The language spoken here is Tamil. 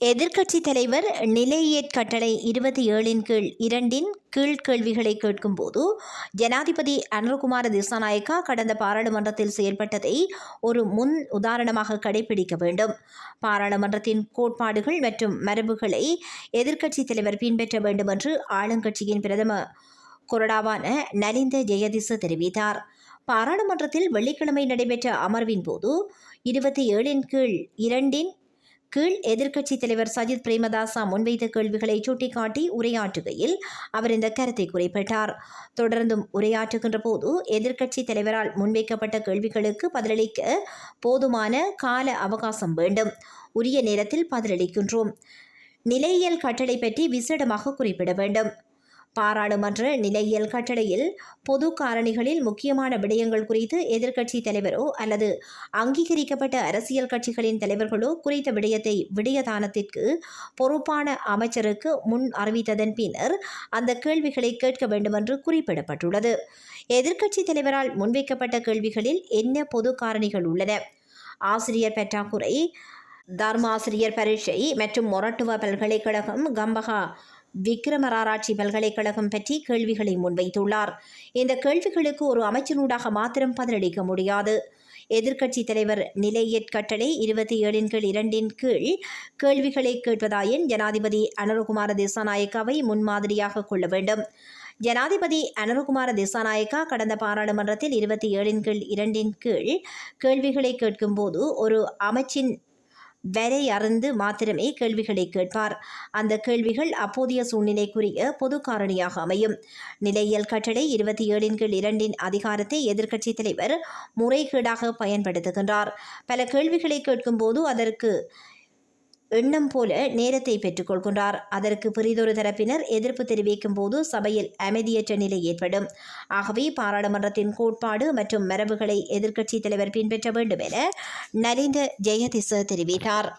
எதிர்க்கட்சித் தலைவர் நிலையியற் கட்டளை இருபத்தி ஏழின் கீழ் இரண்டின் கீழ் கேள்விகளை கேட்கும்போது ஜனாதிபதி அனுர்குமார திசாநாயக்கா கடந்த பாராளுமன்றத்தில் செயல்பட்டதை ஒரு முன் உதாரணமாக கடைபிடிக்க வேண்டும். பாராளுமன்றத்தின் கோட்பாடுகள் மற்றும் மரபுகளை எதிர்க்கட்சித் தலைவர் பின்பற்ற வேண்டும் என்று ஆளுங்கட்சியின் பிரதம கொறடாவான நலிந்த ஜெயதிச தெரிவித்தார். பாராளுமன்றத்தில் வெள்ளிக்கிழமை நடைபெற்ற அமர்வின் போது இருபத்தி ஏழின் கீழ் இரண்டின் கீழ் எதிர்க்கட்சித் தலைவர் சஜித் பிரேமதாசா முன்வைத்த கேள்விகளை சுட்டிக்காட்டி உரையாற்றுகையில் அவர் இந்த கருத்தை குறிப்பிட்டார். தொடர்ந்தும் உரையாற்றுகின்ற போது எதிர்க்கட்சித் தலைவரால் முன்வைக்கப்பட்ட கேள்விகளுக்கு பதிலளிக்க போதுமான கால அவகாசம் வேண்டும். உரிய நேரத்தில் பதிலளிக்கின்றோம். நிலையியல் கட்டளை பற்றி விசேடமாக குறிப்பிட வேண்டும். பாராளுமன்ற நிலையியல் கட்டளையில் பொது காரணிகளில் முக்கியமான விடயங்கள் குறித்து எதிர்க்கட்சி தலைவரோ அல்லது அங்கீகரிக்கப்பட்ட அரசியல் கட்சிகளின் தலைவர்களோ குறித்த விடயத்தை விடயதானத்திற்கு பொறுப்பான அமைச்சருக்கு முன் அறிவித்ததன் பின்னர் அந்த கேள்விகளை கேட்க வேண்டுமென்று குறிப்பிடப்பட்டுள்ளது. எதிர்க்கட்சி தலைவரால் முன்வைக்கப்பட்ட கேள்விகளில் என்ன பொது காரணிகள் உள்ளன? ஆசிரியர் பற்றாக்குறை தர்மாசிரியர் பரீட்சை மற்றும் மொரட்டுவ பல்கலைக்கழகம் கம்பகா விக்ரமராராட்சி பல்கலைக்கழகம் பற்றி கேள்விகளை முன்வைத்துள்ளார். இந்த கேள்விகளுக்கு ஒரு அமைச்சனூடாக மாத்திரம் பதிலளிக்க முடியாது. எதிர்க்கட்சி தலைவர் நிலையற் கட்டளை இருபத்தி ஏழின் கீழ் இரண்டின் கீழ் கேள்விகளை கேட்பதாயின் ஜனாதிபதி அனுரகுமார திசாநாயக்காவை முன்மாதிரியாக கொள்ள வேண்டும். ஜனாதிபதி அனுரகுமார திசாநாயக்கா கடந்த பாராளுமன்றத்தில் இருபத்தி ஏழின் கீழ் இரண்டின் கீழ் கேள்விகளை கேட்கும்போது ஒரு அமைச்சின் வரை அறிந்து மாத்திரமே கேள்விகளை கேட்பார். அந்த கேள்விகள் அப்போதைய சூழ்நிலைக்குரிய பொது காரணியாக அமையும். நிலையியல் கட்டளை இருபத்தி ஏழின் கீழ் இரண்டின் அதிகாரத்தை எதிர்க்கட்சித் தலைவர் முறைகேடாக பயன்படுத்துகின்றார். பல கேள்விகளை கேட்கும்போது அதற்கு எண்ணம் போல நேரத்தை பெற்றுக்கொள்கின்றார். அதற்கு பிறிதொரு தரப்பினர் எதிர்ப்பு தெரிவிக்கும் போது சபையில் அமைதியற்ற நிலை ஏற்படும். ஆகவே பாராளுமன்றத்தின் கோட்பாடு மற்றும் மரபுகளை எதிர்க்கட்சித் தலைவர் பின்பற்ற வேண்டும் என நலிந்த ஜெயதிச தெரிவித்தார்.